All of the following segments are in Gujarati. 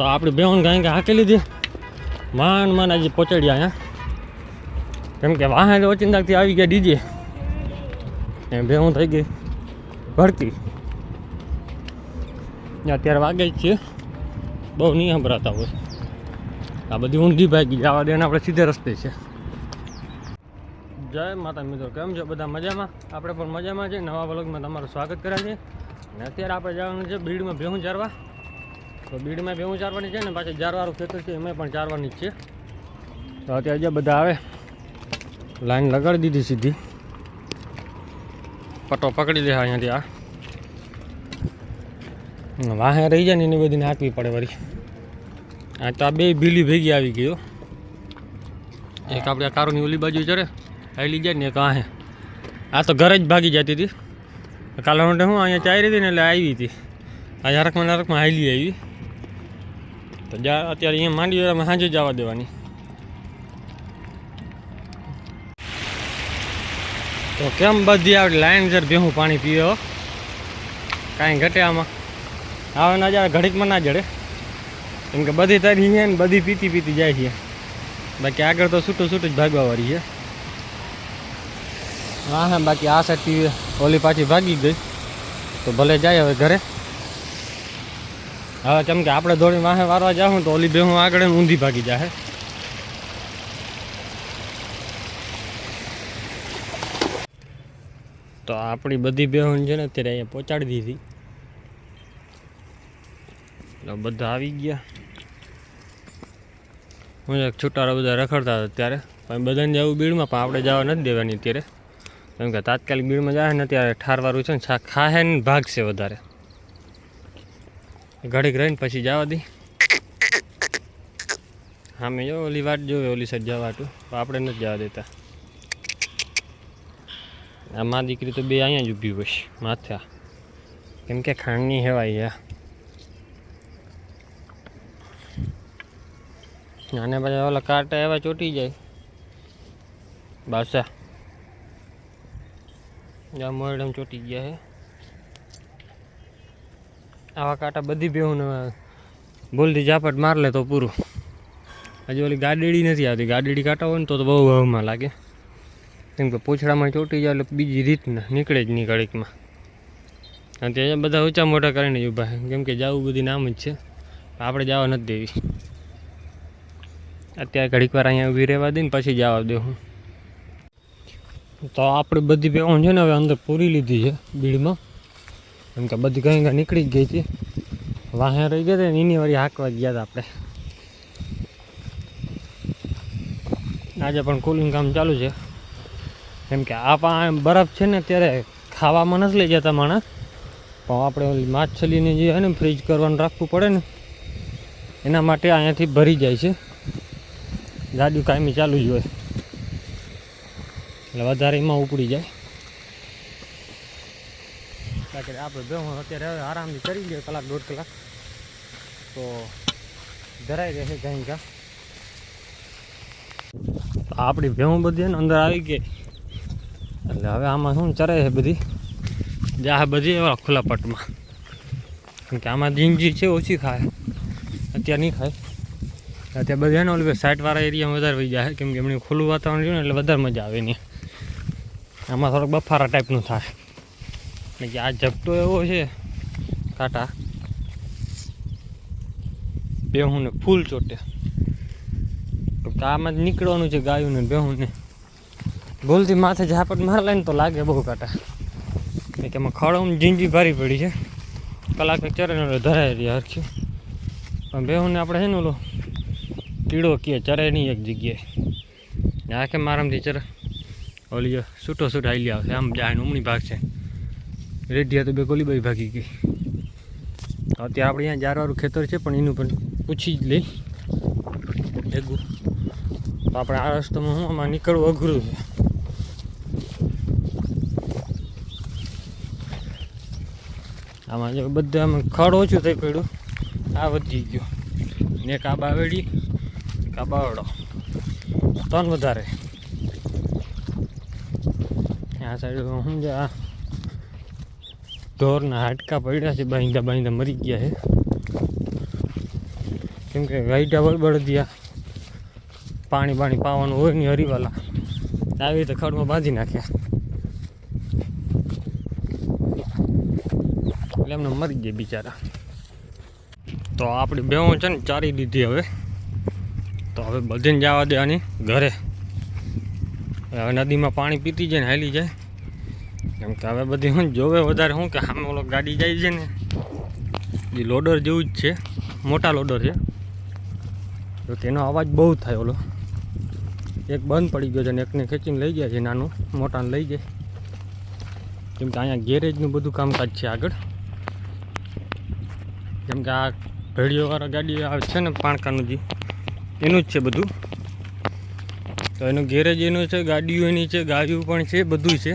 તો આપણી બેહોન ગાય કે હાકી લીધી. માન માન આજે પહોંચાડ્યા અહીંયા કેમ કે વાહન ઓચિંદાથી આવી ગયા ડીજે. ને બેહું થઈ ગઈ ભરતી અત્યારે વાગે જ છે. બહુ નહીં સંભળાતા હોય. આ બધી ઊંધી ભાગી જવા દે ને આપણે સીધે રસ્તે છે. જય માતા મિત્રો, કેમ છો? બધા મજામાં? આપણે પણ મજામાં છે નવા વ્લોગમાં તમારું સ્વાગત કરે છે અને અત્યારે આપણે જવાનું છે બીડમાં ભેહું ચારવા તો બીડમાં ભેહું ચારવાની છે ને પાછી જારવાળું ખેતર છે, એમાં પણ ચારવાની જ છે. તો અત્યારે જે બધા આવે, લાઈન લગાડી દીધી સીધી. પટ્ટો પકડી લે અહીંયાથી આ. વાહે રહી જાય ને એની બધીને હાંકવી પડે વળી. આ તો આ બે ભીલી ભેગી આવી ગયો એક આપણે આ કારોની ઓલી બાજુ ચડે હાલી જાય ને એક આહે આ તો ઘરે જ ભાગી જતી હતી. કાલે હું અહીંયા ચારી હતી ને એટલે આવી હતી. આ હરકમાં નરકમાં હાલી આવી. તો જા, અત્યારે અહીંયા માંડી અમે સાંજે જવા દેવાની. તો કેમ બધી આવડે લાઈન જર ભેહું પાણી પીવો કાંઈ ઘટે આમાં. આવે ના જાય ઘડીકમાં ના જડે. કેમ કે બધી તારી છે ને બધી પીતી પીતી જાય છે. બાકી આગળ તો છૂટું છૂટું જ ભાગવા વાળી છે. હા હા, બાકી આ પીવી ઓલી પાછી ભાગી ગઈ. તો ભલે જાય હવે ઘરે. હવે કેમ કે આપણે દોડી વાહે વારવા જાઉં તો ઓલી બેહું આગળ ઊંધી ભાગી જાય તો આપણી બધી બેહું છે ને અત્યારે અહીંયા પહોંચાડી દીધી. એટલે બધા આવી ગયા. હું એક છૂટારા બધા રખડતા હતા ત્યારે. પણ બધાને જવું બીડમાં, પણ આપણે જવા નથી દેવાની અત્યારે. કેમ કે તાત્કાલિક બીડમાં જાય ને ત્યારે ઠારવાળું છે ને, છા ખાહે ને ભાગશે વધારે. ઘડીક રહીને પછી જવા દે. હા મેં જો ઓલી વાટ જોવે, ઓલી સાઈડ જવા પણ આપણે નથી જવા દેતા. આ મા દીકરી તો બે અહીંયા જ ઊભી હોય માથા. કેમ કે ખાંડની હેવાય યા અને પછી ઓલા કાંટા એવા ચોટી જાય. બાસા. જા મોરડમ ચોટી ગયા હે. આવા કાંટા બધી બેહું ભૂલથી ઝાપટ માર લે તો પૂરું. હજી ઓલી ગાડીડી નથી આવતી. ગાડીડી કાંટા હોય ને તો તો બહુ ભાવમાં લાગે. કેમ કે પૂછડામાં ચોટી જાય એટલે બીજી રીતના નીકળે જ નહીં ઘડીકમાં. અને ત્યાં બધા ઊંચા મોટા કરીને જ ઊભા કેમ કે જવું બધી નામ જ છે. આપણે જવા નથી દેવી. અત્યારે ઘડીક વાર અહીંયા ઊભી રહેવા દઈને પછી જવા દેવું. તો આપણે બધી બેવાનું છે ને હવે અંદર પૂરી લીધી છે બીડમાં. કેમ કે બધી કંઈ કંઈ નીકળી જ ગઈ હતી. વાહે રહી ગયા હતા ને એની વાળી હાંકવા ગયા હતા આપણે. આજે પણ કુલિંગ કામ ચાલુ છે. કેમ કે આ પા બરફ છે ને ત્યારે ખાવામાં નથી લઈ જતા માણસ. પણ આપણે ઓલી માછલીને જે હોય ને ફ્રીજ કરવાનું રાખવું પડે ને. એના માટે અહીંયાથી ભરી જાય છે. જાડું કાયમી ચાલુ જ હોય. એટલે વધારે એમાં ઉપડી જાય બાકી આપણે બે અત્યારે હવે આરામથી કરી લઈએ કલાક, દોઢ કલાક. તો ધરાઈ રહેશે કાંઈ કા આપણી ભેહું બધી અંદર આવી ગઈ. એટલે હવે આમાં શું ચરે છે બધી? જાહે બધી એવા ખુલ્લા પટમાં. કેમ કે આમાં જીંજી છે, ઓછી ખાય. અત્યારે નહીં ખાય. અત્યારે બધા ને ઓલી સાઈડવાળા એરિયામાં વધારે વહી જાય કેમ કે એમણે ખુલ્લું વાતાવરણ રહ્યું ને એટલે વધારે મજા આવે નહીં. આમાં થોડોક બફારા ટાઈપનું થાય. કે આ ઝપટો એવો છે, કાંટા. બેહું ને ફૂલ ચોટે. આમાં જ નીકળવાનું છે ગાયું ને બેહું ને ભૂલથી માથે ઝાપટ માર લે ને તો લાગે બહુ કાંટા. કે એમાં ખડમ જીંજી ભારી પડી છે. કલાક ચરે ધરાઈ રહ્યા રહી હરખ્યું પણ બેહુને આપણે છે ને ઓલો કીડો કહે ચરે નહીં એક જગ્યાએ. ને આખે મારામથી ચરે. ઓલી છૂટો છૂટ હાલી આવશે આમ જાય ને ઉમણી ભાગ છે. રેડિયા તો બે કોલીબાઈ ભાગી ગઈ. અત્યારે આપણે અહીંયા જારવાળું ખેતર છે, પણ એનું પણ પૂછી જ લઈ. ભેગું. તો આપણે આ રસ્તામાં હું આમાં નીકળવું અઘરું. છે આમાં જો બધા આમાં ખડ ઓછું થઈ પડ્યું. આ વધી ગયું. ને એક આ બાવેડી એક ત્રણ વધારે. આ સાઈડ હું જે આ ઢોરના હાડકા પડ્યા છે, બાંધા બાંધા મરી ગયા છે. કેમ કે ગાઈડા હોય પાણી પાણી પાવાનું હોય નહીં હરીવાલા. આવી રીતે ખડમાં બાંધી નાખ્યા. એટલે એમને મરી ગયા બિચારા. તો આપણી બેવું છે ને ચારી દીધી હવે. તો હવે બધીને જવા દે આની ઘરે. હવે નદીમાં પાણી પીતી જાય ને હેલી જાય. કેમ કે હવે બધી હું જોવે વધારે શું કે સામે ઓલો ગાડી જાય છે ને એ લોડર જેવું જ છે, મોટા લોડર છે. તો તેનો અવાજ બહુ થાય ઓલો. એક બંધ પડી ગયો છે ને એકને ખેંચીને લઈ ગયા છે નાનું, મોટાને લઈ જાય કેમ કે અહીંયા ગેરેજનું બધું કામકાજ છે આગળ. કેમ કે આ ભેડીઓવાળા ગાડી આવે છે ને પાણકાનું જે, એનું જ છે બધું. તો એનું ગેરેજ એનું છે, ગાડીઓ એની છે ગાડીઓ પણ છે, બધું છે.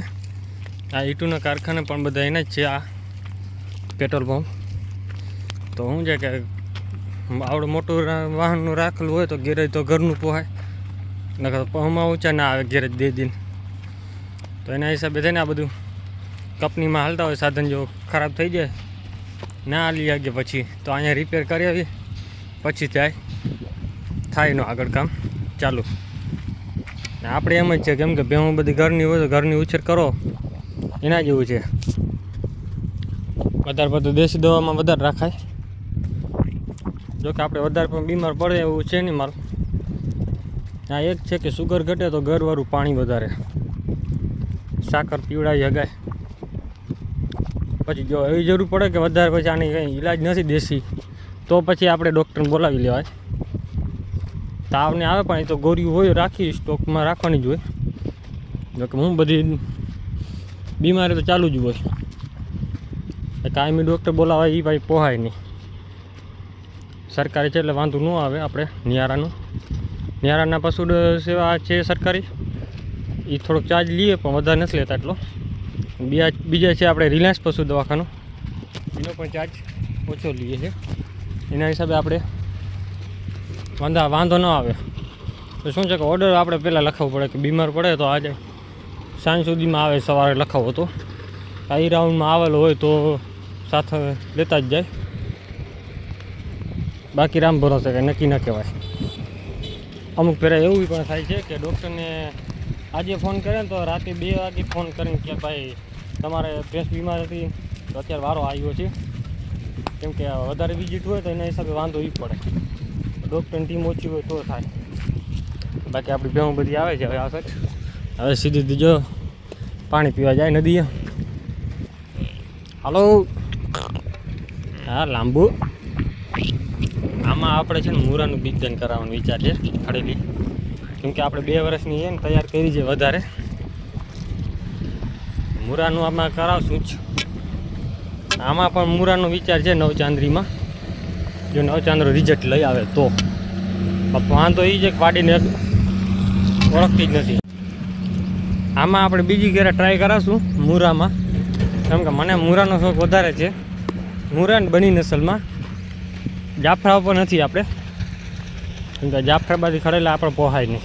આ ઈટુના કારખાના પણ બધા એના જ છે, આ પેટ્રોલ પંપ. તો શું છે કે આવડું મોટું વાહનનું રાખેલું હોય તો ગેરેજ તો ઘરનું પોહાય. નકર તો ઊંચા ના આવે ગેરેજ દે દિન તો એના હિસાબે થઈને આ બધું કંપનીમાં હાલતા હોય, સાધન જો ખરાબ થઈ જાય, ના હાલી આગે પછી. તો અહીંયા રિપેર કરી આવીએ પછી થાય. થાય એનું આગળ કામ. ચાલુ. આપણે એમ જ છે, કેમ કે ભેહું બધી ઘરની હોય તો ઘરની ઉછેર કરો. એના જેવું છે. વધારે પડતું દેશી દવામાં વધારે રાખાય. જોકે આપણે વધારે પણ બીમાર પડે એવું છે નહીં મારું આ એક છે કે સુગર ઘટે તો ઘરવાળું પાણી વધારે. સાકર પીવડાવી હગાય. પછી જો એવી જરૂર પડે કે વધારે પછી આની કંઈ ઈલાજ નથી દેશી, તો પછી આપણે ડૉક્ટરને બોલાવી લેવાય. તાવને આવે પણ એ તો ગોળીઓ હોય રાખી સ્ટોકમાં રાખવાની જ હોય. જોકે હું બધી બીમારી તો ચાલુ જ હોય. કાયમી ડૉક્ટર બોલાવાય એ ભાઈ પોહાય નહીં. સરકારી છે એટલે વાંધો ન આવે આપણે, નિયારાનું. નિયારાના પશુ સેવા છે સરકારી. એ થોડોક ચાર્જ લઈએ, પણ વધારે નથી લેતા એટલો. બીજા બીજા છે આપણે રિલાયન્સ પશુ દવાખાનું. એનો પણ ચાર્જ ઓછો લઈએ છે. એના હિસાબે આપણે વાંધા, વાંધો ન આવે. તો શું છે કે ઓર્ડર આપણે પહેલાં લખવો પડે કે બીમાર પડે તો આજે સાંજ સુધીમાં આવે સવારે લખાવો તો. કાંઈ રાઉન્ડમાં આવેલો હોય તો સાથે લેતા જ જાય. બાકી રામ ભરોસે કંઈ નક્કી ન કહેવાય. અમુક ફેરા એવું પણ થાય છે કે ડૉક્ટરને આજે ફોન કરે ને તો રાતે બે વાગે ફોન કરીને કે ભાઈ તમારે ભેંસ બીમાર હતી, તો અત્યારે વારો આવ્યો છે. કેમ કે વધારે વિઝિટ હોય તો એના હિસાબે વાંધો એ પડે. ડૉક્ટરની ટીમ ઓછી હોય તો થાય. બાકી આપણી ભેહું બધી આવે છે હવે આ હવે સીધી સીધી જો, પાણી પીવા જાય નદીએ. હાલો. હા, લાંબુ. આમાં આપણે છે ને મૂરાનું બીજદાન કરાવવાનો વિચાર છે, ખડેલી. કેમ કે આપણે બે વર્ષની છે ને તૈયાર કરી છે વધારે. મૂરાનું આમાં કરાવશું જ. આમાં પણ મૂરાનો વિચાર છે નવચાંદરીમાં. જો નવચાંદરો રિઝલ્ટ લઈ આવે તો. વાંધો એ છે કે પાડીને ઓળખતી જ નથી. આમાં આપણે બીજી ઘેરે ટ્રાય કરાશું, મૂરામાં. કેમ કે મને મૂરાનો શોખ વધારે છે. મૂરા બની નસલમાં. જાફરા ઉપર નથી આપણે. કેમ કે જાફરાબાદી ખડેલા આપણે પોહાય નહીં.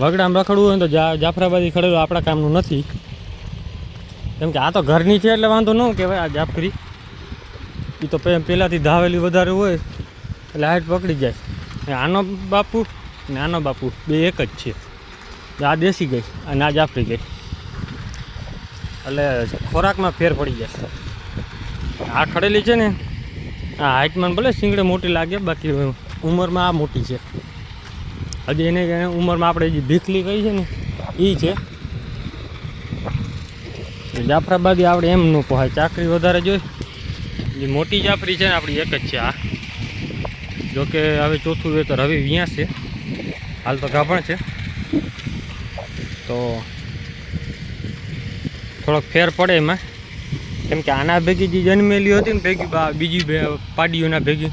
વગડામાં રખડવું હોય તો જાફરાબાદી ખડેલું આપણા કામનું નથી. કેમ કે આ તો ઘરની છે એટલે વાંધો ન કહેવાય, આ જાફરી. એ તો પહેલાંથી ધાવેલી વધારે હોય, એટલે હાઈટ પકડી જાય. આનો બાપુ ને આનો બાપુ, બે એક જ છે. આ દેશી ગઈ અને આ જાફરી ગઈ. એટલે ખોરાકમાં ફેર પડી જાય. આ ખડેલી છે ને, આ હાઇટમાં ભલે શીંગડે મોટી લાગે, બાકી ઉંમરમાં આ મોટી છે. હજી એને ઉંમરમાં આપણે જે ભીખલી કહી છે ને એ છે. જાફરાબાદી આપણે એમ ન પોહાય, ચાકરી વધારે જોઈ. જે મોટી જાફરી છે ને, આપણી એક જ છે આ. જોકે હવે ચોથું વેતર હવે વિયા છે. હાલ તો ગાભણ છે. તો થોડોક ફેર પડે એમાં. કેમ કે આના ભેગી જે જન્મેલી હતી ને ભેગી બીજી પાડીઓના ભેગી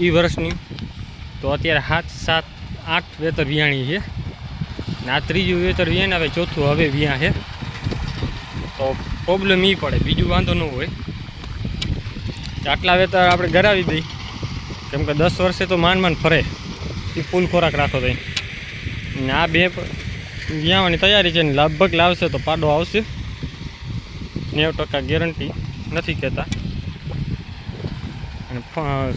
એ વર્ષની. તો અત્યારે સાત સાત, આઠ વેતર વિયાણી છે. ને આ ત્રીજું વેતર વિયાણ, હવે ચોથું હવે વિયા છે. તો પ્રોબ્લેમ એ પડે, બીજું વાંધો ન હોય. આટલા વેતર આપણે ગરાવી દઈ. કેમ કે દસ વર્ષે તો માંડ માંડ ફરે. એ ફૂલ ખોરાક રાખો તો ને આ બે વિયાવાની તૈયારી છે ને લગભગ લાવશે તો પાડો આવશે. નેવું ટકા ગેરંટી નથી કહેતા. અને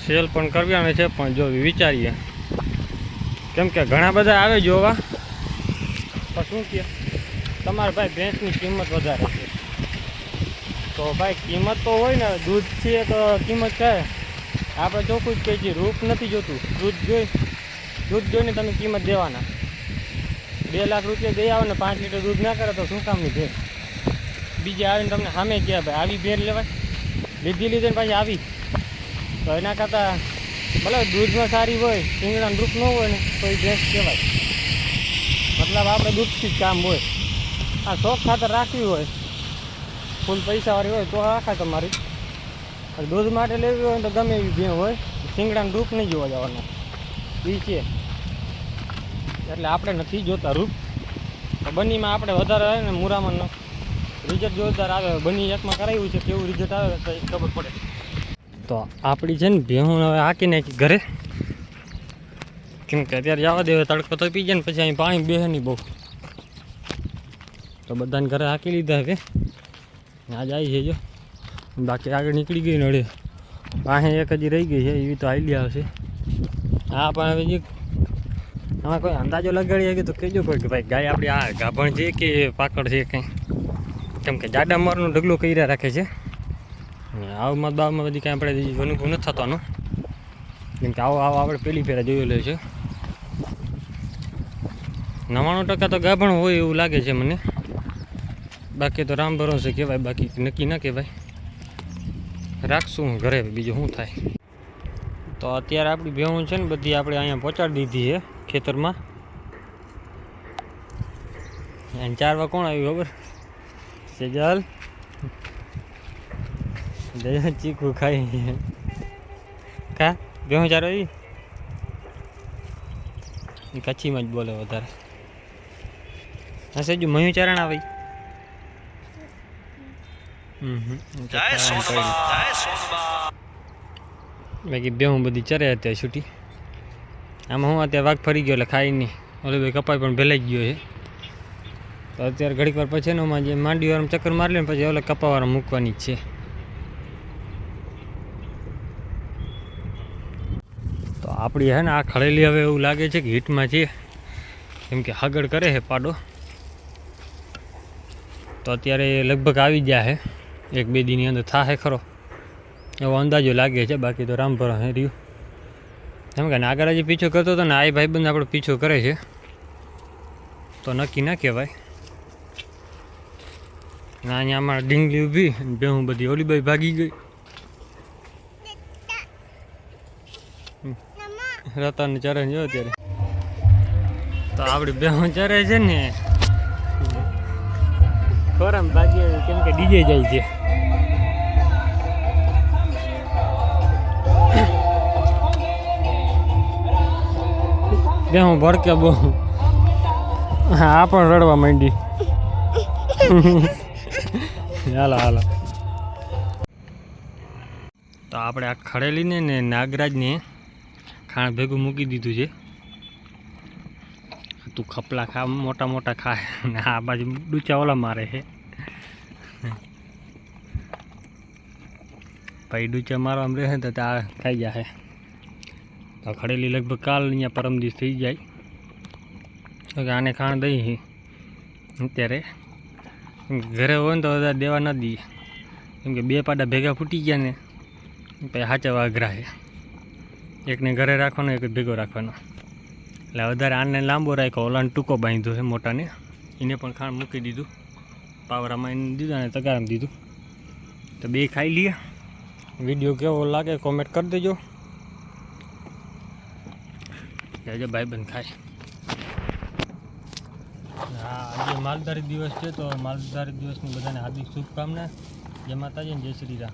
સેલ પણ કરવાની છે, પણ જો વિચારીએ. કેમ કે ઘણા બધા આવે જોવા. પણ શું કહે તમારે ભાઈ ભેંસની કિંમત વધારે છે. તો ભાઈ કિંમત તો હોય ને, દૂધ છે તો કિંમત કહે આપણે ચોખ્ખું જ કહે છીએ, રૂપ નથી જોતું. દૂધ જોઈ, દૂધ જોઈને તમે કિંમત દેવાના. બે લાખ રૂપિયા દઈ આવે ને પાંચ લીટર દૂધ ના કરે તો શું કામની ભેર બીજે આવીને તમને સામે કહે ભાઈ, આવી ભેર લેવાય. લીધી લીધી ને પાછી આવી. તો એના કરતાં ભલે દૂધમાં સારી હોય, શીંગડાનું રૂપ ન હોય ને, તો એ ભેંસ કહેવાય. મતલબ આપણે દૂધથી જ કામ હોય. આ શોખ ખાતર રાખવી હોય, ફૂલ પૈસાવાળી હોય, તો રાખાય તમારી. દૂધ માટે લેવી હોય તો ગમે એવી ભેં હોય, શીંગડાનું રૂપ નહીં જોવા જવાનું એ છે એટલે આપણે નથી જોતા રૂપ. બનીમાં આપણે વધારે આવે ને મુરામાં રિઝલ્ટ જોરદાર આવે, બની એકમાં કરાવ્યું છે, કેવું રિઝલ્ટ આવે તો ખબર પડે. તો આપણી છે ને ભેહું હવે હાકી નાખી ઘરે. કેમ કે અત્યારે જવા દેવે તડકો તો પી જાય ને, પછી અહીં પાણી બેહે નહીં બહુ. તો બધાને ઘરે હાકી લીધા હવે. આજ આવી છે જો. બાકી આગળ નીકળી ગઈ નડે પાસે એક હજી રહી ગઈ છે, એવી તો આઈડિયા આવશે. હા, પણ હવે આમાં કોઈ અંદાજો લગાડી શકે તો કહેજો કોઈ કે ભાઈ ગાય આપણી આ ગાભણ છે કે પાકડ છે કંઈ? કેમ કે જાડા મારનું ઢગલો કર્યા રાખે છે. આવમાં બાવમાં બધી કાંઈ આપણે અનુભવ નથી થતાનો કેમ કે આવો આવો આપણે પહેલી ફેરા જોયેલો છે. નવ્વાણું ટકા તો ગાભણ હોય એવું લાગે છે મને. બાકી તો રામ ભરોસે કહેવાય, બાકી નક્કી ના કહેવાય. રાખશું ઘરે, બીજું શું થાય? તો અત્યારે આપણી ભેણું છે ને બધી આપણે અહીંયા પહોંચાડી દીધી છે. ખેતરમાં. અને ચારવા કોણ આવ્યું ખબર? સેજલ. દયા ચીકુ ખાઈ. કા? ભેહું ચારો આવી કચ્છીમાં જ બોલે વધારે. હા સેજુ મયું ચારણ આવે બાકી બે હું બધી ચરે અત્યારે છૂટી. આમાં હું અત્યારે વાઘ ફરી ગયો એટલે ખાઈ નહીં. ઓલે ભાઈ કપાઈ પણ ભેલાઈ ગયો છે. તો અત્યારે ઘડીક વાર પછી એનામાં જે માંડી વાળા ચક્કર મારી લે પછી ઓલે કપાવાળા મૂકવાની જ છે. તો આપણી હે ને આ ખળેલી હવે એવું લાગે છે કે હીટમાં છે. કેમ કે આગળ કરે છે પાડો. તો અત્યારે લગભગ આવી ગયા છે. એક બે દીની અંદર થાશે ખરો. એવો અંદાજો લાગે છે. બાકી તો રામ ભરો હે રહ્યું. એમ કે આગળ જે પીછો કરતો હતો ને આ ભાઈબંધ આપણો પીછો કરે છે. તો નક્કી ના કહેવાય. ના અહીંયા અમારે ડીંગલી ઊભી બે હું બધી ઓલીબાઈ ભાગી ગઈ. રતન ચરણ જો અત્યારે. તો આપણી બેહું ચરે છે ને. ખોરામ ભાગી કેમ કે ડીજે જાય છે. બે હું ભડકે બહુ. હા, આ પણ રડવા માંડી. હાલો હાલો. તો આપણે આ ખડેલીને ને નાગરાજને ખાણ ભેગું મૂકી દીધું છે. તું ખપલા ખા, મોટા મોટા ખા. ને આ બાજુ ડૂચા ઓલા મારે છે. ભાઈ ડૂચા મારવા રહે તો આ ખાઈ જાય ખડેલી લગભગ કાલ અહીંયા પરમ દિવસ થઈ જાય. કે આને ખાણ દઈ અત્યારે ઘરે હોય ને તો બધા દેવા ન દઈએ. કેમ કે બે પાડા ભેગા ફૂટી ગયા ને, પછી સાચા અઘરા છે એકને ઘરે રાખવાનો, એક ભેગો રાખવાનો. એટલે વધારે આને લાંબો રાખ્યો, ઓલાને ટૂંકો બાંધ્યો છે મોટાને. એને પણ ખાણ મૂકી દીધું. પાવરામાં એને દીધું અને તગારામાં દીધું. તો બે ખાઈ લઈએ વીડિયો કેવો લાગે કોમેન્ટ કરી દેજો. જય ભાઈ બંધ ખાય. હા, આજે માલધારી દિવસ છે, તો માલધારી દિવસની બધાને હાર્દિક શુભકામના. જય માતાજી જય શ્રી રામ.